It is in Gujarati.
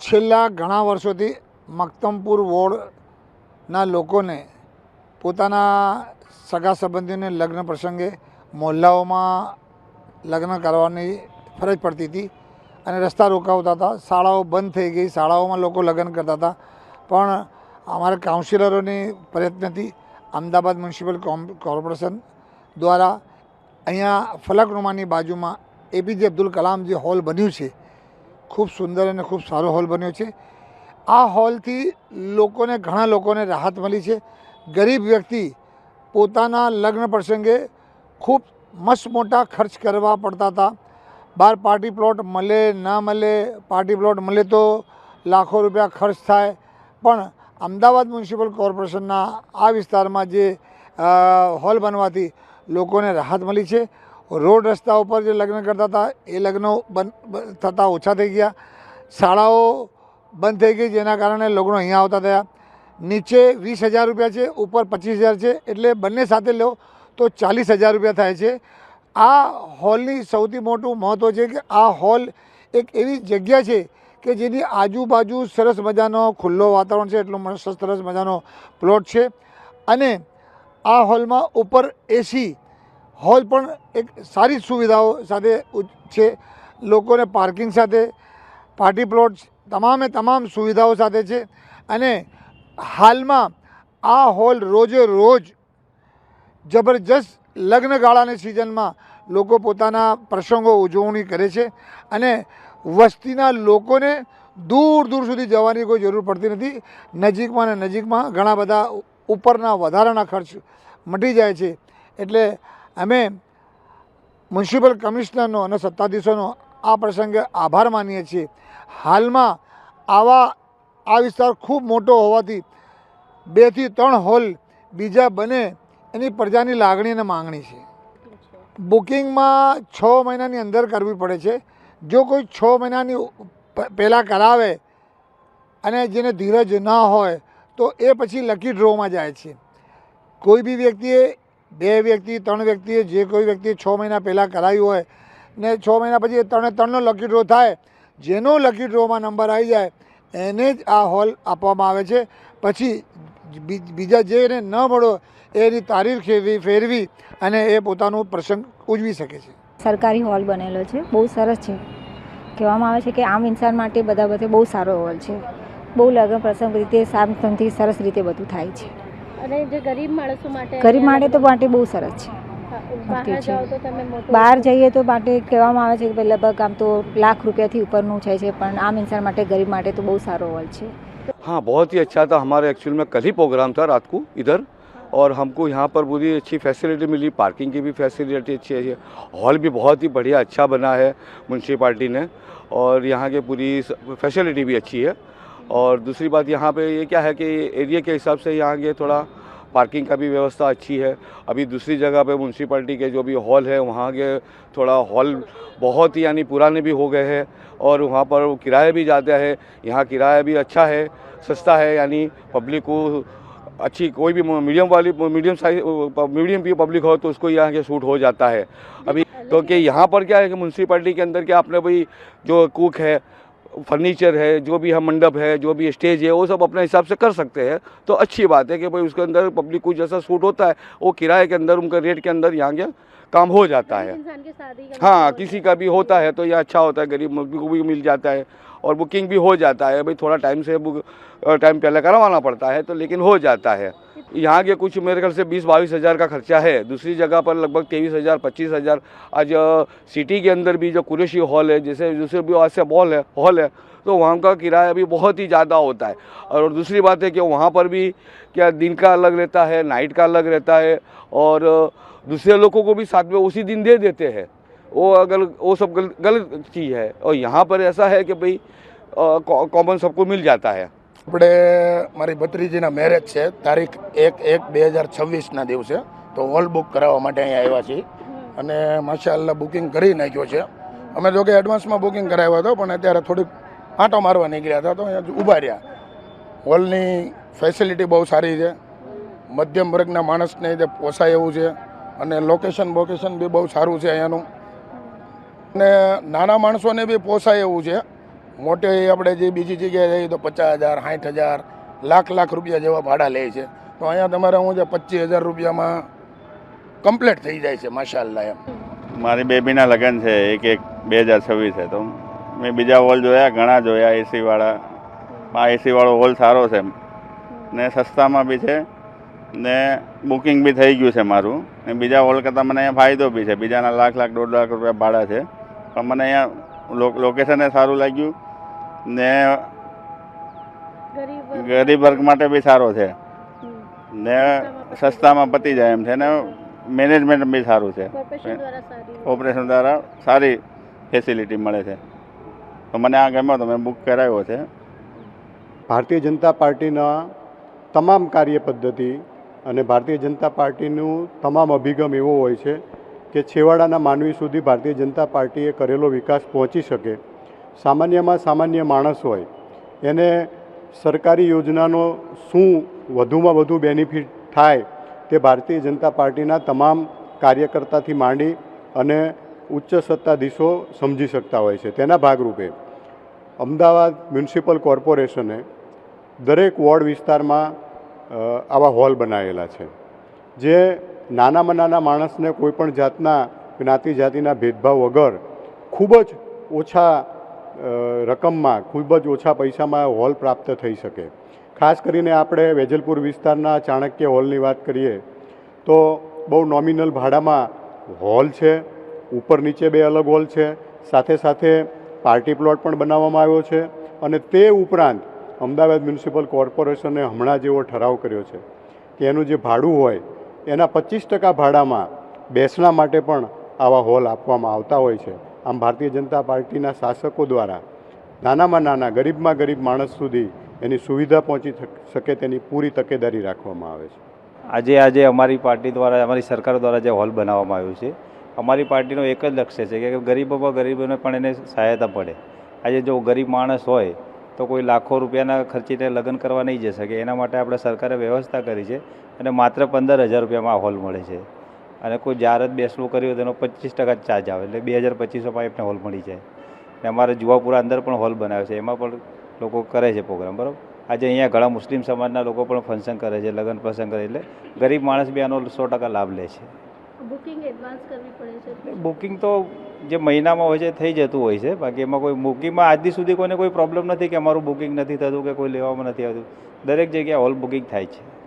છેલ્લા ઘણા વર્ષોથી મક્તમપુર વોર્ડના લોકોને પોતાના સગા સંબંધીઓને લગ્ન પ્રસંગે મોહલ્લાઓમાં લગ્ન કરવાની ફરજ પડતી હતી અને રસ્તા રોકાવતા હતા. શાળાઓ બંધ થઈ ગઈ. શાળાઓમાં લોકો લગ્ન કરતા હતા. પણ અમારા કાઉન્સિલરોની પ્રયત્નથી અમદાવાદ મ્યુનિસિપલ કોર્પોરેશન દ્વારા અહીંયા ફલકનુમાની બાજુમાં એપીજે અબ્દુલ કલામ જે હોલ બન્યું છે ખૂબ સુંદર અને ખૂબ સારો હોલ બન્યો છે. આ હોલથી લોકોને, ઘણા લોકોને રાહત મળી છે. ગરીબ વ્યક્તિ પોતાના લગ્ન પ્રસંગે ખૂબ મસ્ત મોટા ખર્ચ કરવા પડતા હતા. બહાર પાર્ટી પ્લોટ મળે, ના મળે, પાર્ટી પ્લોટ મળે તો લાખો રૂપિયા ખર્ચ થાય. પણ અમદાવાદ મ્યુનિસિપલ કોર્પોરેશનના આ વિસ્તારમાં જે હોલ બનવાથી લોકોને રાહત મળી છે. રોડ રસ્તા ઉપર જે લગ્ન કરતા હતા, એ લગ્નો બંધ થતાં ઓછા થઈ ગયા. શાળાઓ બંધ થઈ ગઈ, જેના કારણે લગ્નો અહીંયા આવતા થયા. નીચે વીસ હજાર રૂપિયા છે, ઉપર પચીસ હજાર છે, એટલે બંને સાથે લો તો ચાલીસ હજાર રૂપિયા થાય છે. આ હોલની સૌથી મોટું મહત્ત્વ છે કે આ હોલ એક એવી જગ્યા છે કે જેની આજુબાજુ સરસ મજાનો ખુલ્લો વાતાવરણ છે, એટલો સરસ મજાનો પ્લોટ છે. અને આ હોલમાં ઉપર એસી હોલ પણ એક સારી સુવિધાઓ સાથે છે. લોકોને પાર્કિંગ સાથે, પાર્ટી પ્લોટ્સ, તમામે તમામ સુવિધાઓ સાથે છે. અને હાલમાં આ હોલ રોજે રોજ જબરજસ્ત લગ્નગાળાની સિઝનમાં લોકો પોતાના પ્રસંગો ઉજવણી કરે છે. અને વસ્તીના લોકોને દૂર દૂર સુધી જવાની કોઈ જરૂર પડતી નથી. નજીકમાં ને નજીકમાં ઘણા બધા ઉપરના વધારાના ખર્ચ મટી જાય છે. એટલે અમે મ્યુનિસિપલ કમિશનરનો અને સત્તાધીશોનો આ પ્રસંગે આભાર માનીએ છીએ. હાલમાં આવા, આ વિસ્તાર ખૂબ મોટો હોવાથી બેથી ત્રણ હોલ બીજા બને એની પ્રજાની લાગણી અને માંગણી છે. બુકિંગમાં છ મહિનાની અંદર કરવી પડે છે. જો કોઈ છ મહિનાની પહેલાં કરાવે અને જેને ધીરજ ન હોય તો એ પછી લકી ડ્રોમાં જાય છે. કોઈ બી વ્યક્તિએ બે વ્યક્તિ, ત્રણ વ્યક્તિએ જે કોઈ વ્યક્તિએ છ મહિના પહેલાં કરાવ્યું હોય ને છ મહિના પછી ત્રણે ત્રણનો લકી ડ્રો થાય, જેનો લકી ડ્રોમાં નંબર આવી જાય, એને જ આ હોલ આપવામાં આવે છે. પછી બીજા જેને ન મળો, એની તારીખ ફેરવી અને એ પોતાનો પ્રસંગ ઉજવી શકે છે. સરકારી હોલ બનેલો છે. બહુ સરસ છે. કહેવામાં આવે છે કે આમ ઇન્સાન માટે બધા બધે બહુ સારો હોલ છે. બહુ લગ્ન પ્રસંગ રીતે સામસમથી સરસ રીતે બધું થાય છે. અને જે ગરીબ માણસો માટે ગરીબ માટે તો માટે બહુ સરસ છે બહાર છે. જાઓ તો તમે મોટું બહાર જઈએ તો માટે કહેવામાં આવે છે કે ભાઈ લગભગ આમ તો લાખ રૂપિયાથી ઉપરનું છે છે પણ આમ ઇન્સાન માટે ગરીબ માટે તો બહુ સારો હોલ છે हाँ बहुत ही अच्छा था हमारे एक्चुअल में कल ही प्रोग्राम था रात को इधर और हमको यहाँ पर पूरी अच्छी फैसिलिटी मिली पार्किंग की भी फैसिलिटी अच्छी है हॉल भी बहुत ही बढ़िया अच्छा बना है म्यूनसिपाल्टी ने और यहाँ की पूरी फैसिलिटी भी अच्छी है और दूसरी बात यहाँ पे ये क्या है कि एरिया के हिसाब से यहाँ के थोड़ा पार्किंग का भी व्यवस्था अच्छी है। अभी दूसरी जगह पे म्यूनसिपाल्टी के जो भी हॉल है वहाँ के थोड़ा हॉल बहुत ही यानी पुराने भी हो गए हैं और वहाँ पर वो किराया भी ज़्यादा है। यहाँ किराया भी अच्छा है सस्ता है यानी पब्लिक को अच्छी कोई भी मीडियम वाली मीडियम साइज़ मीडियम भी पब्लिक हो तो उसको यहाँ के सूट हो जाता है। अभी क्योंकि यहाँ पर क्या है कि म्यूनसिपाल्टी के अंदर क्या अपने भाई जो कुक है फर्नीचर है जो भी है मंडप है जो भी स्टेज है वो सब अपने हिसाब से कर सकते हैं। तो अच्छी बात है कि भाई उसके अंदर पब्लिक को जैसा सूट होता है वो किराए के अंदर उनका रेट के अंदर यहाँ के काम हो जाता है। हाँ किसी का भी होता है तो ये अच्छा होता है गरीब को भी मिल जाता है और बुकिंग भी हो जाता है। भाई थोड़ा टाइम से बुक टाइम पहले करवाना पड़ता है तो लेकिन हो जाता है। यहाँ के कुछ मेरे ख्याल से बीस बाईस हज़ार का खर्चा है। दूसरी जगह पर लगभग तेईस हज़ार पच्चीस हज़ार। आज सिटी के अंदर भी जो कुरेशी हॉल है जैसे दूसरे भी ऐसे मॉल है हॉल है तो वहाँ का किराया भी बहुत ही ज़्यादा होता है। और दूसरी बात है कि वहाँ पर भी क्या दिन का अलग रहता है नाइट का अलग रहता है और दूसरे लोगों को भी साथ में उसी दिन दे देते हैं। वो अगर वो सब गल, गलत चीज़ है। और यहाँ पर ऐसा है कि भाई कॉमन सबको मिल जाता है। આપણે મારી ભત્રીજીના મેરેજ છે, તારીખ એક એક બે હજાર છવ્વીસના દિવસે. તો હોલ બુક કરાવવા માટે અહીંયા આવ્યા છીએ. અને માશાઅલ્લાહ બુકિંગ કરી નાખ્યો છે. અમે જોકે એડવાન્સમાં બુકિંગ કરાવ્યો હતો, પણ અત્યારે થોડીક આંટો મારવા નીકળ્યા હતા, તો અહીંયા ઊભા રહ્યા. હોલની ફેસિલિટી બહુ સારી છે. મધ્યમ વર્ગના માણસને તે પોસાય એવું છે. અને લોકેશન બોકેશન બી બહુ સારું છે અહીંયાનું. અને નાના માણસોને બી પોસાય એવું છે. મોટે આપણે જે બીજી જગ્યાએ જઈએ તો પચાસ હજાર, સાઠ હજાર, લાખ લાખ રૂપિયા જેવા ભાડા લે છે. તો અહીંયા તમારે હું છે પચીસ હજાર રૂપિયામાં કમ્પ્લીટ થઈ જાય છે માશાલ્લાહ એમ. મારી બેબીના લગ્ન છે, એક એક બે હજાર છવ્વીસ છે. તો મેં બીજા હોલ જોયા, ઘણા જોયા એસીવાળા આ એસીવાળો હોલ સારો છે. ને સસ્તામાં બી છે, ને બુકિંગ બી થઈ ગયું છે મારું. ને બીજા હોલ કરતાં મને અહીંયા ફાયદો બી છે. બીજાના લાખ લાખ, દોઢ લાખ રૂપિયા ભાડા છે. પણ મને અહીંયા લોકેશન સારું લાગ્યું. ને ગરીબ વર્ગ- માટે બી સારો છે. ને સસ્તામાં પતી જાય. એમ છે ને મેનેજમેન્ટ બી સારું છે. ઓપરેશન દ્વારા સારી ફેસિલિટી મળે છે. તો મને આ ગમ્યો તો મેં બુક કરાવ્યો છે. ભારતીય જનતા પાર્ટીના તમામ કાર્ય પદ્ધતિ અને ભારતીય જનતા પાર્ટીનું તમામ અભિગમ એવો હોય છે કે છેવાડાના માનવી સુધી ભારતીય જનતા પાર્ટીએ કરેલો વિકાસ પહોંચી શકે. સામાન્યમાં સામાન્ય માણસ હોય, એને સરકારી યોજનાનો શું વધુમાં વધુ બેનિફિટ થાય તે ભારતીય જનતા પાર્ટીના તમામ કાર્યકર્તાથી માંડી અને ઉચ્ચ સત્તાધીશો સમજી શકતા હોય છે. તેના ભાગરૂપે અમદાવાદ મ્યુનિસિપલ કોર્પોરેશને દરેક વોર્ડ વિસ્તારમાં આવા હોલ બનાવેલા છે, જે નાનામાં નાના માણસને કોઈપણ જાતના જ્ઞાતિ જાતિના ભેદભાવ વગર ખૂબ જ ઓછા રકમમાં ખૂબ જ ઓછા પૈસામાં હોલ પ્રાપ્ત થઈ શકે. ખાસ કરીને આપણે વેજલપુર વિસ્તારના ચાણક્ય હોલની વાત કરીએ, તો બહુ નોમિનલ ભાડામાં હોલ છે, ઉપર નીચે બે અલગ હોલ છે, સાથે સાથે પાર્ટી પ્લોટ પણ બનાવવામાં આવ્યો છે અને તે ઉપરાંત અમદાવાદ મ્યુનિસિપલ કોર્પોરેશને હમણાં જેવો ઠરાવ કર્યો છે કે એનું જે ભાડું હોય, એના પચીસ ટકા ભાડામાં બેસણા માટે પણ આવા હોલ આપવામાં આવતા હોય છે. આમ ભારતીય જનતા પાર્ટીના શાસકો દ્વારા નાનામાં નાના, ગરીબમાં ગરીબ માણસ સુધી એની સુવિધા પહોંચી શકે તેની પૂરી તકેદારી રાખવામાં આવે છે. આજે આજે અમારી પાર્ટી દ્વારા, અમારી સરકાર દ્વારા જે હોલ બનાવવામાં આવ્યું છે, અમારી પાર્ટીનો એક જ લક્ષ્ય છે કે ગરીબોમાં ગરીબોને પણ એને સહાયતા પડે. આજે જો ગરીબ માણસ હોય, તો કોઈ લાખો રૂપિયાના ખર્ચીને લગ્ન કરવા નહીં જઈ શકે. એના માટે આપણે સરકારે વ્યવસ્થા કરી છે અને માત્ર પંદર હજાર રૂપિયામાં આ હોલ મળે છે. અને કોઈ જાહેરાત બેસવું કર્યું હોય તો પચીસ ટકા ચાર્જ આવે. એટલે બે હજાર પચીસોમાં એમને હોલ મળી જાય. ને અમારે જુવાપુરા અંદર પણ હોલ બનાવ્યો છે. એમાં પણ લોકો કરે છે પ્રોગ્રામ બરાબર? આજે અહીંયા ઘણા મુસ્લિમ સમાજના લોકો પણ ફંક્શન કરે છે લગ્ન પ્રસંગ કરે એટલે ગરીબ માણસ બી આનો સો ટકા લાભ લે છે. બુકિંગ એડવાન્સ કરવી પડે છે? બુકિંગ તો જે મહિનામાં હોય છે થઈ જતું હોય છે. બાકી એમાં કોઈ બુકિંગમાં આજ સુધી કોઈને કોઈ પ્રોબ્લેમ નથી કે અમારું બુકિંગ નથી થતું કે કોઈ લેવામાં નથી આવતું. દરેક જગ્યાએ હોલ બુકિંગ થાય છે.